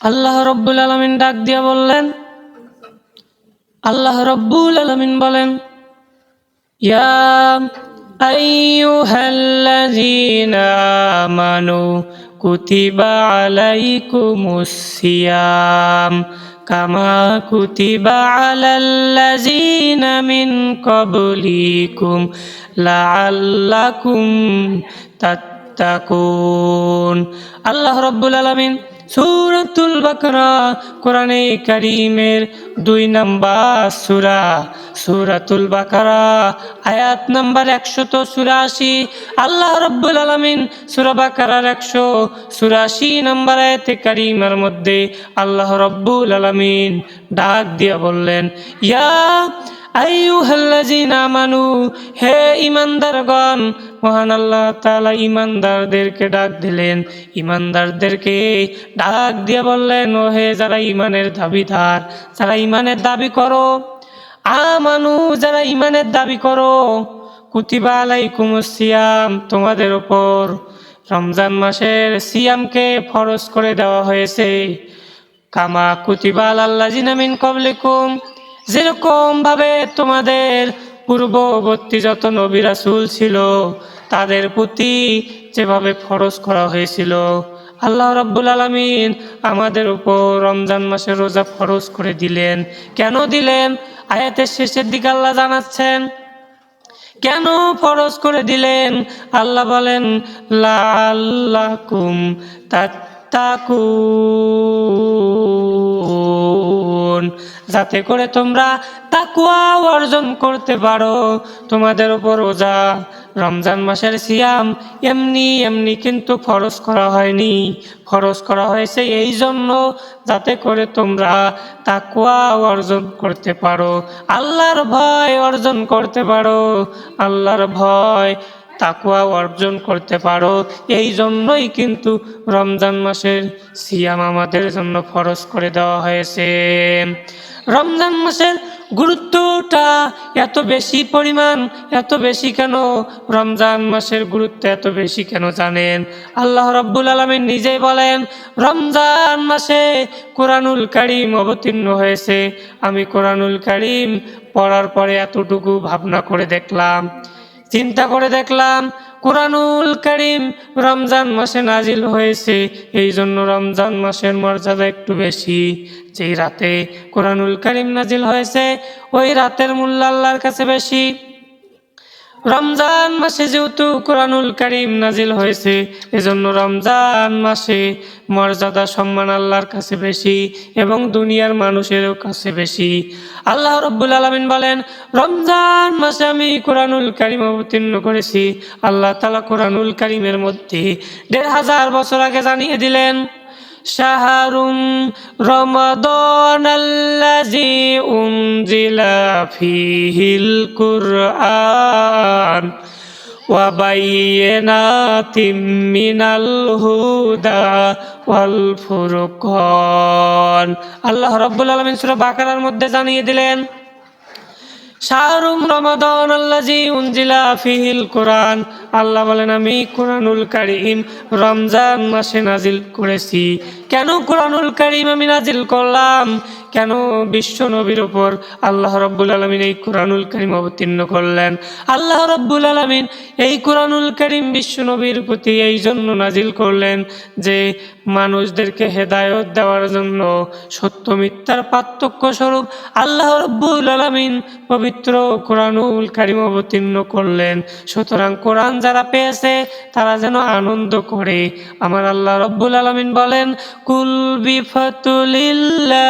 আল্লাহ রব্বুল আলমিন ডাক দিয়া বললেন। আল্লাহ রব্বুল আলমিন বলেন আমানু কুতিবা আলাইকুমুস সিয়াম কামা কুতিবা আলাল্লাযীনা মিন ক্বাবলিকুম লাআল্লাকুম তাত্তাকুন। আল্লাহ রব্বুল আলামিন সূরাতুল বাকরা, কোরআনে করিমের দুই নাম্বার সুরা। সূরাতুল বাকারা, আয়াত নাম্বার একশত চুরাশি আল্লাহ রব্বুল আলামিন সূরা বাকারার একশো চুরাশি নাম্বার আয়াতে করিমের মধ্যে আল্লাহ রব্বুল আলামিন ডাক দিয়া বললেন, ইয়া মহান আল্লাহ ইমানদারদেরকে ডাক দিলেন। ইমানদারদেরকে ডাক দিয়ে বললেন ও হে যারা ইমানের দাবিদার, যারা ইমানের দাবি করো, আমানু যারা ইমানের দাবি করো তোমাদের ওপর রমজান মাসের সিয়ামকে ফরজ করে দেওয়া হয়েছে। কামা কুতিবা আল্লাহ জিনামিন কবলিকুম যেরকম ভাবে তোমাদের পূর্ববর্তী যত নবী রাসূল ছিল, তাদের প্রতি যেভাবে ফরজ করা হয়েছিল, আল্লাহ রাব্বুল আলামিন আমাদের উপর রমজান মাসে রোজা ফরজ করে দিলেন। কেন দিলেন? আয়াতের শেষের দিকে আল্লাহ জানাচ্ছেন, কেন ফরজ করে দিলেন? আল্লাহ বলেন লাল্লাকুম তাত্তাকুন যাতে করে তোমরা তাকুয়া অর্জন করতে পারো। তোমাদের উপর রোজা, রমজান মাসের সিয়াম এমনি এমনি কিন্তু ফরজ করা হয়নি। ফরজ করা হয়েছে এই জন্য যাতে করে তোমরা তাকুয়া অর্জন করতে পারো। আল্লাহর ভয় অর্জন করতে পারো। আল্লাহর ভয় তাকুয়া অর্জন করতে পারো। এই জন্যই কিন্তু রমজান মাসের সিয়াম আমাদের জন্য ফরজ করে দেওয়া হয়েছে। রমজান মাসের গুরুত্বটা এত বেশি পরিমাণ, এত বেশি কেন? রমজান মাসের গুরুত্ব এত বেশি কেন জানেন? আল্লাহ রব্বুল আলমিন নিজেই বলেন, রমজান মাসে কোরআনুল কারিম অবতীর্ণ হয়েছে। আমি কোরআনুল কারিম পড়ার পরে এতটুকু ভাবনা করে দেখলাম। চিন্তা করে দেখলাম কোরআনুল করিম রমজান মাসে নাজিল হয়েছে। এই জন্য রমজান মাসের মর্যাদা একটু বেশি। যেই রাতে কোরআনুল করিম নাজিল হয়েছে, ওই রাতের মূল্য আল্লাহর কাছে বেশি। রমজান মাসে যেহেতু কোরআনুল করিম নাজিল হয়েছে, এজন্য রমজান মাসে মর্যাদা, সম্মান আল্লাহর কাছে বেশি এবং দুনিয়ার মানুষেরও কাছে বেশি। আল্লাহ রব্বুল আলমিন বলেন, রমজান মাসে আমি কোরআনুল করিম অবতীর্ণ করেছি। আল্লাহ তালা কোরআনুল করিমের মধ্যে দেড় হাজার বছর আগে জানিয়ে দিলেন شهر رمضان الذي أنزل فيه القرآن وبينات من الهدى والفرقان আল্লাহ রব্বুল আলমিন সুরা বাকারার মধ্যে জানিয়ে দিলেন শাহরুম রমাদান আল্লাজি উনজিলা ফিহিল কোরআন। আল্লাহ বলেন, আমি কোরআনুল কারিম রমজান মাসে নাজিল করেছি। কেন কোরআনুল কারিম আমি নাজিল করলাম? কেন বিশ্ব নবীর ওপর আল্লাহ রব্বুল আলমিন এই কোরআনুল করিম অবতীর্ণ করলেন? আল্লাহ রব্বুল আলমিন এই কোরআনুল করিম বিশ্ব নবীর প্রতি এই জন্য নাজিল করলেন যে, মানুষদেরকে হেদায়ত দেওয়ার জন্য সত্য মিথ্যার পার্থক্য স্বরূপ আল্লাহ রব্বুল আলমিন পবিত্র কোরআনুল করিম অবতীর্ণ করলেন। সুতরাং কোরআন যারা পেয়েছে, তারা যেন আনন্দ করে। আমার আল্লাহ রব্বুল আলমিন বলেন, কুল বিফতুলিল্লাহি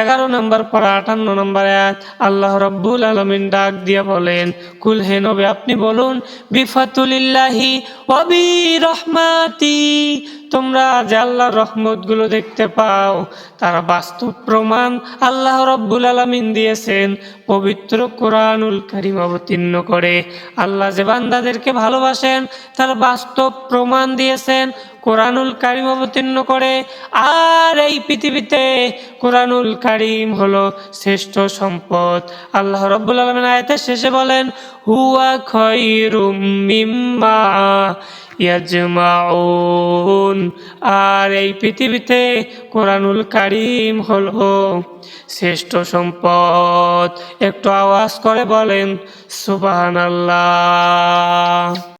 এগারো নম্বর পর আটান্ন নম্বর এক আল্লাহ রব্বুল আলমিন ডাক দিয়ে বলেন, কুল হে নবে, আপনি বলুন, বিফাতুলিল্লাহি ওয়াবি রহমাতি তোমরা যে আল্লাহর রহমতগুলো দেখতে পাও, তার বাস্তব প্রমাণ আল্লাহ রব্বুল আলমিন দিয়েছেন, পবিত্র কোরআনুল কারিম অবতীর্ণ করে। আল্লাহ যে বান্দাদেরকে ভালোবাসেন, তার বাস্তব প্রমাণ দিয়েছেন কোরআনুল কারিম অবতীর্ণ করে, আর এই পৃথিবীতে কোরআনুল কারিম হলো শ্রেষ্ঠ সম্পদ। আল্লাহ রব্বুল আলমিন আয়াতের শেষে বলেন, হুয়া খৈরুম মিম্মা আর এই পৃথিবীতে কোরআনুল কারিম হলো শ্রেষ্ঠ সম্পদ। একটু আওয়াজ করে বলেন, সুবহানাল্লাহ।